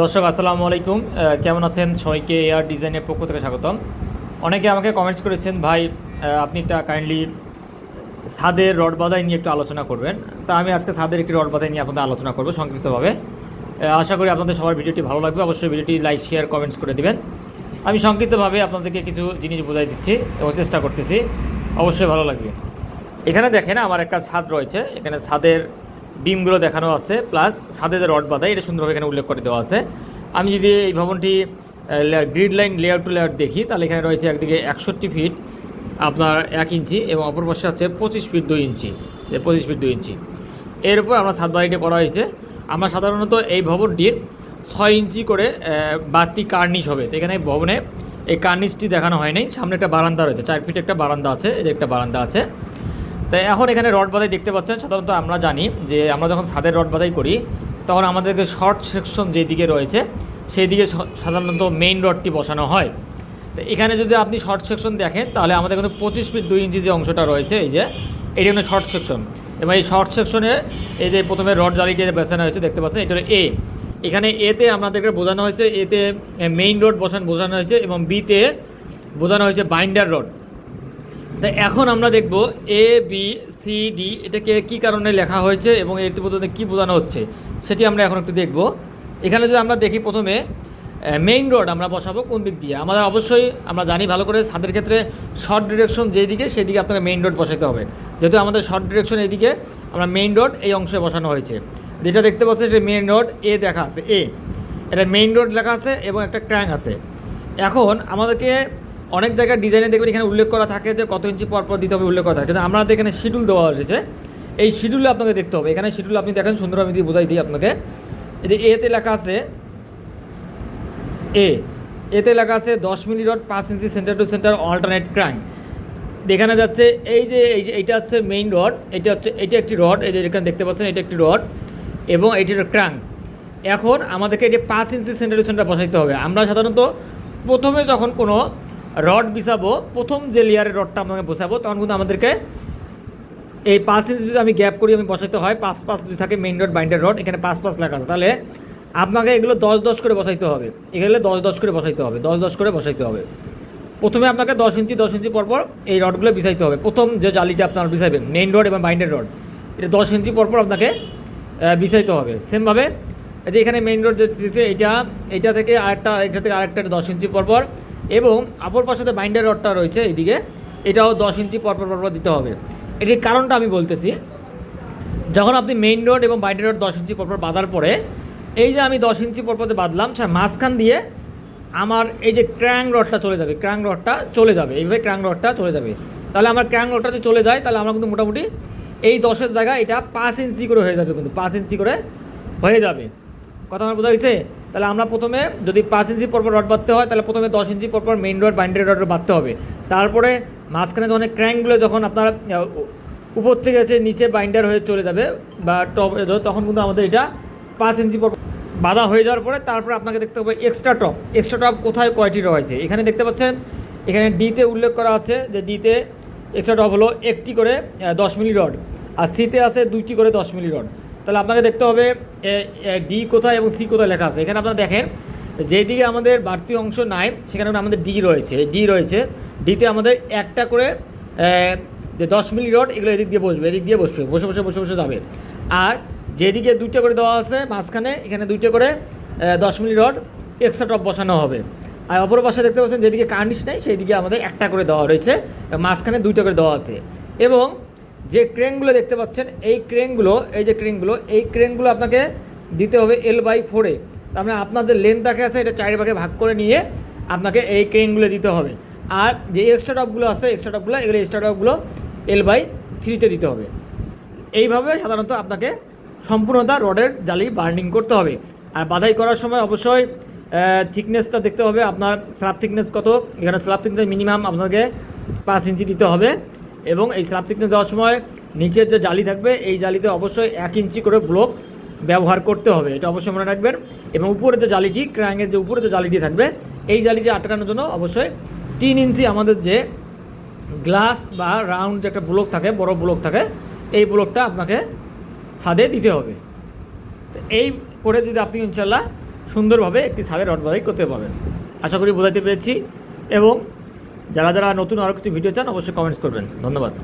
দর্শক, আসসালামু আলাইকুম। কেমন আছেন? সবাইকে এয়ার ডিজাইনের পক্ষ থেকে স্বাগতম। অনেকে আমাকে কমেন্টস করেছেন, ভাই আপনি একটা কাইন্ডলি ছাদের রড বাধাই নিয়ে একটু আলোচনা করবেন। তা আমি আজকে ছাদের একটি রড বাধাই নিয়ে আপনাদের আলোচনা করব সংক্ষিপ্তভাবে। আশা করি আপনাদের সবার ভিডিওটি ভালো লাগবে। অবশ্যই ভিডিওটি লাইক শেয়ার কমেন্টস করে দিবেন। আমি সংক্ষিপ্তভাবে আপনাদেরকে কিছু জিনিস বোঝাই দিচ্ছি এবং চেষ্টা করতেছি। অবশ্যই ভালো লাগবে। এখানে দেখেন, আমার একটা ছাদ রয়েছে। এখানে ছাদের বিমগুলো দেখানো আছে প্লাস ছাদে যে রড বাঁধা, এটা সুন্দরভাবে এখানে উল্লেখ করে দেওয়া আছে। আমি যদি এই ভবনটি grid line layer to layer দেখি, তাহলে এখানে রয়েছে একদিকে একষট্টি ফিট আপনার এক ইঞ্চি এবং অপর পাশে আছে পঁচিশ ফিট দুই ইঞ্চি পঁচিশ ফিট দুই ইঞ্চি। এর উপর আমরা ছাদ বাড়িটি করা হয়েছে। আমরা সাধারণত এই ভবনটির ছয় ইঞ্চি করে বাড়তি কার্নিশ হবে। এখানে ভবনে এই কার্নিশটি দেখানো হয়নি। সামনে একটা বারান্দা রয়েছে, চার ফিট একটা বারান্দা আছে এদের একটা বারান্দা আছে। তাই এখন এখানে রড বাধাই দেখতে পাচ্ছেন, সাধারণত আমরা জানি যে আমরা যখন ছাদের রড বাধাই করি, তখন আমাদেরকে শর্ট সেকশন যেদিকে রয়েছে, সেই দিকে সাধারণত মেইন রডটি বসানো হয়। তো এখানে যদি আপনি শর্ট সেকশন দেখেন, তাহলে আমাদের কিন্তু পঁচিশ ফিট দুই ইঞ্চি যে অংশটা রয়েছে, এই যে, এটি হলো শর্ট সেকশন। এবং এই শর্ট সেকশনে এই যে প্রথমে রড জালিটি বেছানো হয়েছে, দেখতে পাচ্ছেন, এটা হলো এ। এখানে এতে আপনাদেরকে বোঝানো হয়েছে এতে মেইন রোড বসান, বোঝানো হয়েছে এবং বিতে বোঝানো হয়েছে বাইন্ডার রড। তা এখন আমরা দেখব এ বি সি ডি এটাকে কী কারণে লেখা হয়েছে এবং এর মধ্যে কী বোঝানো হচ্ছে, সেটি আমরা এখন একটু দেখব। এখানে যদি আমরা দেখি প্রথমে মেইন রোড আমরা বসাবো কোন দিক দিয়ে? আমাদের অবশ্যই, আমরা জানি ভালো করে ছাদের ক্ষেত্রে শর্ট ডিরেকশন যেদিকে, সেদিকে আপনাকে মেইন রোড বসাতে হবে। যেহেতু আমাদের শর্ট ডিরেকশন এদিকে, আমরা মেইন রোড এই অংশে বসানো হয়েছে। যেটা দেখতে পাচ্ছি এটা মেইন রোড এ দেখা আছে এ এটা মেইন রোড লেখা আছে এবং একটা ট্র্যাঙ্ক আছে। এখন আমাদেরকে অনেক জায়গায় ডিজাইনে দেখবেন এখানে উল্লেখ করা থাকে যে কত ইঞ্চি পর পর দিতে হবে উল্লেখ করা থাকে। কিন্তু আমাদের এখানে শিডিউল দেওয়া হয়েছে। এই শিডিউলে আপনাকে দেখতে হবে। এখানে শিডিউল আপনি দেখেন, সুন্দর আমি দিয়ে বোঝাই দিই আপনাকে। এই যে এতে লেখা আছে এ এতে লেখা আছে দশ মিলি রড, পাঁচ ইঞ্চি centre to centre alternate crime দেখানো যাচ্ছে এই যে এই যে এইটা হচ্ছে মেইন রড এটা হচ্ছে, এটা একটি রড এই যে এখানে দেখতে পাচ্ছেন এটা একটি রড এবং এটি হলো ক্রাঙ্ক এখন আমাদেরকে এটি পাঁচ ইঞ্চি সেন্টার টু সেন্টার বসাইতে হবে। আমরা সাধারণত প্রথমে যখন কোনো রড বিছাবো, প্রথম যে লেয়ারের রডটা আপনাকে বসাবো, তখন কিন্তু আমাদেরকে এই পাঁচ ইঞ্চি যদি আমি গ্যাপ করি, আমি বসাইতে হয়, পাঁচ পাঁচ যদি থাকে মেইন রড বাইন্ডার রড এখানে পাঁচ পাঁচ লেখা আছে। তাহলে আপনাকে এগুলো দশ দশ করে বসাইতে হবে। এগুলো দশ দশ করে বসাইতে হবে, দশ দশ করে বসাইতে হবে। প্রথমে আপনাকে দশ ইঞ্চি দশ ইঞ্চি পরপর এই রডগুলো বিছাইতে হবে। প্রথম যে জালিটা আপনার বিছাইবেন মেইন রড এবং বাইন্ডার রড এটা দশ ইঞ্চি পরপর আপনাকে বিছাইতে হবে। সেমভাবে এই যে এখানে মেইন রোড যে দিচ্ছে এটা এটা থেকে আরেকটা এটা থেকে আরেকটা দশ ইঞ্চি পরপর এবং অপর পাশে বাইন্ডার রডটা রয়েছে এইদিকে এটাও দশ ইঞ্চি পরপর পরপর দিতে হবে। এটির কারণটা আমি বলতেছি, যখন আপনি মেইন রোড এবং বাইন্ডার রোড দশ ইঞ্চি পরপর বাঁধার পরে, এই যে আমি দশ ইঞ্চি পরপর বাঁধলাম মাঝখান দিয়ে আমার এই যে ক্র্যাং রডটা চলে যাবে ক্র্যাং রডটা চলে যাবে, এইভাবে ক্র্যাং রডটা চলে যাবে। তাহলে আমার ক্র্যাং রডটা যদি চলে যায়, তাহলে আমরা কিন্তু মোটামুটি এই দশের জায়গায় এটা পাঁচ ইঞ্চি করে হয়ে যাবে কিন্তু, পাঁচ ইঞ্চি করে হয়ে যাবে। কথা আমার বোঝা গেছে? তাহলে আমরা প্রথমে যদি পাঁচ ইঞ্চি পরপর রড বাঁধতে হয়, তাহলে প্রথমে দশ ইঞ্চি পরপর মেইন রড বাইন্ডারি রড বাঁধতে হবে। তারপরে মাঝখানে যখন ক্র্যাঙ্কগুলো যখন আপনার উপর থেকে এসে নিচে বাইন্ডার হয়ে চলে যাবে, বা টপ তখন কিন্তু আমাদের এটা পাঁচ ইঞ্চি পর বাধা হয়ে যাওয়ার পরে তারপরে আপনাকে দেখতে হবে এক্সট্রা টপ এক্সট্রা টপ কোথায়, কয়টি রয়েছে? এখানে দেখতে পাচ্ছেন, এখানে ডিতে উল্লেখ করা আছে যে ডিতে এক্সট্রা টপ হলো একটি করে দশ মিলি রড আর সিতে আছে দুইটি করে দশ মিলি রড তাহলে আপনাকে দেখতে হবে ডি কোথায় এবং সি কোথায় লেখা আছে। এখানে আপনারা দেখেন, যেদিকে আমাদের বাড়তি অংশ নাই, সেখানে আমাদের ডি রয়েছে। ডি রয়েছে ডিতে আমাদের একটা করে যে দশ মিলি রড, এগুলো এদিক দিয়ে বসবে, এদিক দিয়ে বসবে, বসে বসে বসে বসে যাবে। আর যেদিকে দুইটা করে দেওয়া আছে, মাঝখানে, এখানে দুইটা করে দশ মিলি রড এক্সট্রা টপ বসানো হবে। আর অপর পাশে দেখতে পাচ্ছেন, যেদিকে কার্নিশ নেই সেই দিকে আমাদের একটা করে দেওয়া রয়েছে, মাঝখানে দুইটা করে দেওয়া আছে। এবং যে ক্রেনগুলো দেখতে পাচ্ছেন, এই ক্রেনগুলো, এই যে ক্রেনগুলো, এই ক্রেনগুলো আপনাকে দিতে হবে এল বাই ফোরে তার মানে আপনার যে লেন্থ দেখে আছে, এটা চারি ভাগে ভাগ করে নিয়ে আপনাকে এই ক্রেনগুলো দিতে হবে। আর যে এক্সট্রা টপগুলো আছে এক্সট্রা টপগুলো, এগুলো এক্সট্রা টপগুলো এল বাই থ্রিতে দিতে হবে। এইভাবে সাধারণত আপনাকে সম্পূর্ণতা রডের জালি বার্নিং করতে হবে। আর বাধাই করার সময় অবশ্যই থিকনেসটা দেখতে হবে। আপনার স্ল্যাব থিকনেস কত? এখানে স্ল্যাব থিকনেস মিনিমাম আপনাকে পাঁচ ইঞ্চি দিতে হবে। এবং এই স্ল্যাব থিকনেস দেওয়ার সময় নিচের যে জালি থাকবে, এই জালিতে অবশ্যই এক ইঞ্চি করে ব্লক ব্যবহার করতে হবে। এটা অবশ্যই মনে রাখবেন। এবং উপরে যে জালিটি ক্র্যাঙ্গের যে উপরে যে জালিটি থাকবে, এই জালিটি আটকানোর জন্য অবশ্যই তিন ইঞ্চি আমাদের যে গ্লাস বা রাউন্ড যে একটা ব্লক থাকে, বড় ব্লক থাকে, এই ব্লকটা আপনাকে ছাদে দিতে হবে। তো এই করে যদি আপনি ইনশাল্লাহ সুন্দরভাবে একটি ছাদের রড বাধাই করতে পারবেন। আশা করি বোঝাতে পেরেছি। এবং যারা যারা নতুন আরও কিছু ভিডিও চান অবশ্যই কমেন্টস করবেন। ধন্যবাদ।